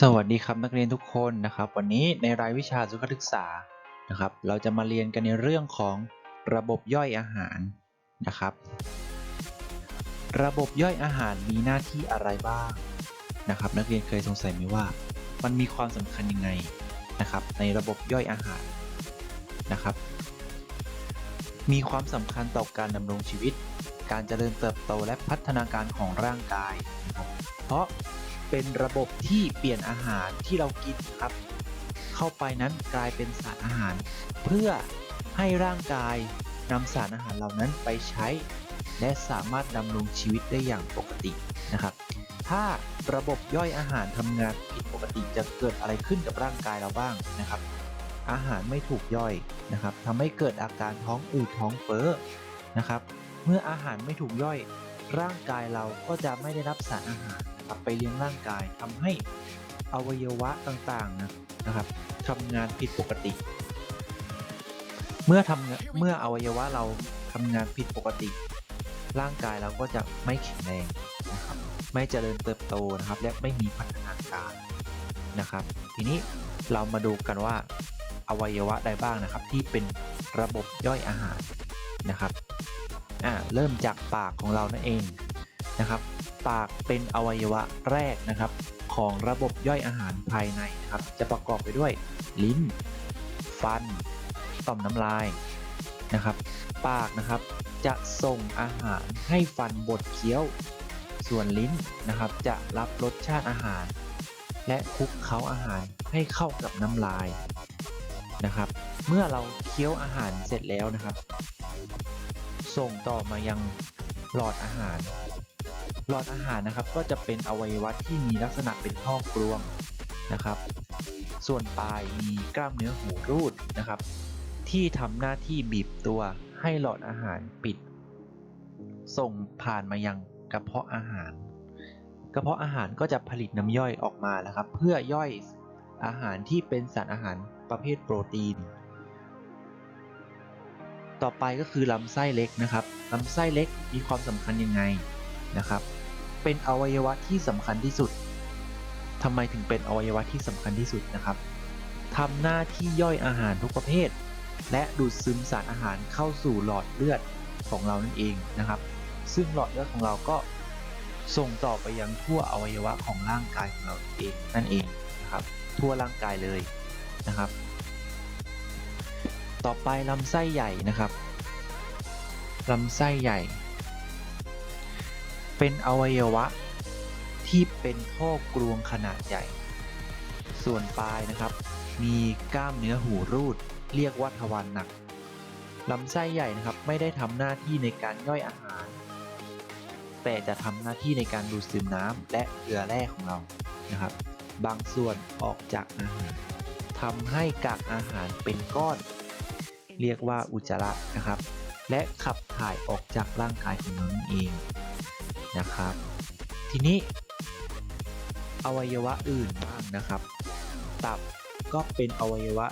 สวัสดีครับนักเรียนทุกคนนะครับ วันนี้ในรายวิชาสุขศึกษานะครับ เราจะมาเรียนกันในเรื่องของระบบย่อยอาหารนะครับ ระบบย่อยอาหารมีหน้าที่อะไรบ้างนะครับ นักเรียนเคยสงสัยไหมว่า มันมีความสำคัญยังไงนะครับ ในระบบย่อยอาหารนะครับ มีความสำคัญต่อการดำรงชีวิต การเจริญเติบโตและพัฒนาการของร่างกายนะครับเพราะ เป็นระบบที่เปลี่ยนอาหารที่เรากินครับ เข้าไปนั้นกลายเป็นสารอาหาร เพื่อให้ร่างกายนำสารอาหารเหล่านั้นไปใช้ และสามารถดำรงชีวิตได้อย่างปกตินะครับ ถ้าระบบย่อยอาหารทำงานผิดปกติจะเกิดอะไรขึ้นกับร่างกายเราบ้างนะครับ อาหารไม่ถูกย่อยนะครับทำให้เกิดอาการท้องอืดท้องเฟ้อนะครับ เมื่ออาหารไม่ถูกย่อย ร่างกายเราก็จะไม่ได้รับสารอาหาร นะครับไปเลี้ยงร่างกายทำให้อวัยวะต่างๆนะนะครับทำงานผิดปกติ เมื่อทำเมื่ออวัยวะเราทำงานผิดปกติ ร่างกายเราก็จะไม่แข็งแรงนะครับไม่เจริญเติบโตนะครับ และไม่มีพัฒนาการนะครับ ทีนี้เรามาดูกันว่าอวัยวะใดบ้างนะครับ ที่เป็นระบบย่อยอาหารนะครับอ่าเริ่มจากปากของเรานั่นเองนะครับ ปากเป็นอวัยวะแรกนะครับ ของระบบย่อยอาหารภายในนะครับ จะประกอบไปด้วย ลิ้น ฟัน ต่อมน้ำลายนะครับ ปากนะครับจะส่งอาหารให้ฟันบดเคี้ยว ส่วนลิ้นนะครับจะรับรสชาติอาหาร และคลุกเคล้าอาหารให้เข้ากับน้ำลายนะครับ เมื่อเราเคี้ยวอาหารเสร็จแล้วนะครับ ส่งต่อมายังหลอดอาหาร หลอดอาหารนะครับก็จะเป็นอวัยวะที่มีลักษณะเป็นท่อกลวงนะครับ ส่วนปลายมีกล้ามเนื้อหูรูดนะครับ ที่ทำหน้าที่บีบตัวให้หลอดอาหารปิด ส่งผ่านมายังกระเพาะอาหาร กระเพาะอาหารก็จะผลิตน้ำย่อยออกมาแล้วครับ เพื่อย่อยอาหารที่เป็นสารอาหารประเภทโปรตีน ต่อไปก็คือลำไส้เล็กนะครับลำไส้เล็กมีความสำคัญยังไง นะครับ เป็นอวัยวะที่สำคัญที่สุดทำไมถึงเป็นอวัยวะที่สำคัญที่สุดนะครับทำหน้าที่ย่อยอาหารทุกประเภท และดูดซึมสารอาหารเข้าสู่หลอดเลือดของเรานั่นเองนะครับ ซึ่งหลอดเลือดของเราก็ส่งต่อไปยังทั่วอวัยวะของร่างกายของเราเองนั่นเองนะครับ ทั่วร่างกายเลยนะครับ ต่อไปลำไส้ใหญ่นะครับลำไส้ใหญ่ เป็นอวัยวะที่เป็นท่อกลวงขนาดใหญ่ ส่วนปลายนะครับ มีกล้ามเนื้อหูรูด เรียกว่าทวารหนักลำไส้ใหญ่นะครับไม่ได้ทำหน้าที่ในการย่อยอาหาร แต่จะทำหน้าที่ในการดูดซึมน้ำและเกลือแร่ของเรานะครับ บางส่วนออกจากอาหารทำให้กากอาหารเป็นก้อน เรียกว่าอุจจาระนะครับ และขับถ่ายออกจากร่างกายของเรานั่นเอง นะครับ ทีนี้ อวัยวะอื่นบ้างนะครับ ตับก็เป็นอวัยวะ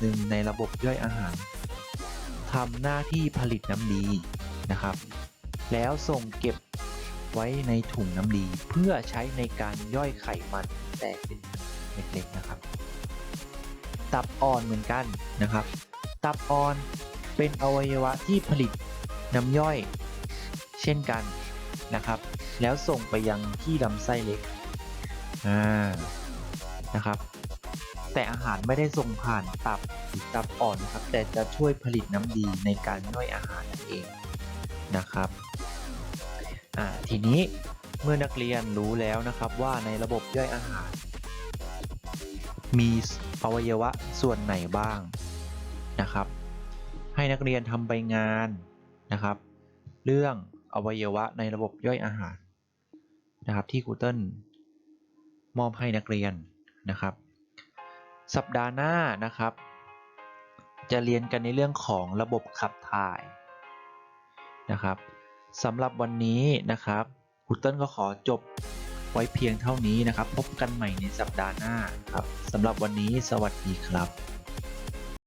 หนึ่งในระบบย่อยอาหารทำหน้าที่ผลิตน้ำดีนะครับ แล้วส่งเก็บไว้ในถุงน้ำดีเพื่อใช้ในการย่อยไขมันแตกเป็นเล็กๆนะครับ ตับอ่อนเหมือนกันนะครับ ตับอ่อนเป็นอวัยวะที่ผลิตน้ำย่อย เช่นกัน นะครับ แล้วส่งไปยังที่ลำไส้เล็กอ่านะครับ แต่อาหารไม่ได้ส่งผ่านตับหรือตับอ่อนนะครับ แต่จะช่วยผลิตน้ำดีในการย่อยอาหารนั่นเองนะครับอ่าทีนี้เมื่อนักเรียนรู้แล้วนะครับว่าในระบบย่อยอาหาร มีอวัยวะส่วนไหนบ้างนะครับ ให้นักเรียนทำใบงานนะครับ เรื่องอ วัยวะในระบบย่อยอาหารนะครับที่ครูเติ้ลมอบให้นักเรียนนะครับ สัปดาห์หน้านะครับ จะเรียนกันในเรื่องของระบบขับถ่ายนะครับสำหรับวันนี้นะครับครูเติ้ลก็ขอจบไว้เพียงเท่านี้นะครับ พบกันใหม่ในสัปดาห์หน้าครับสำหรับวันนี้สวัสดีครับ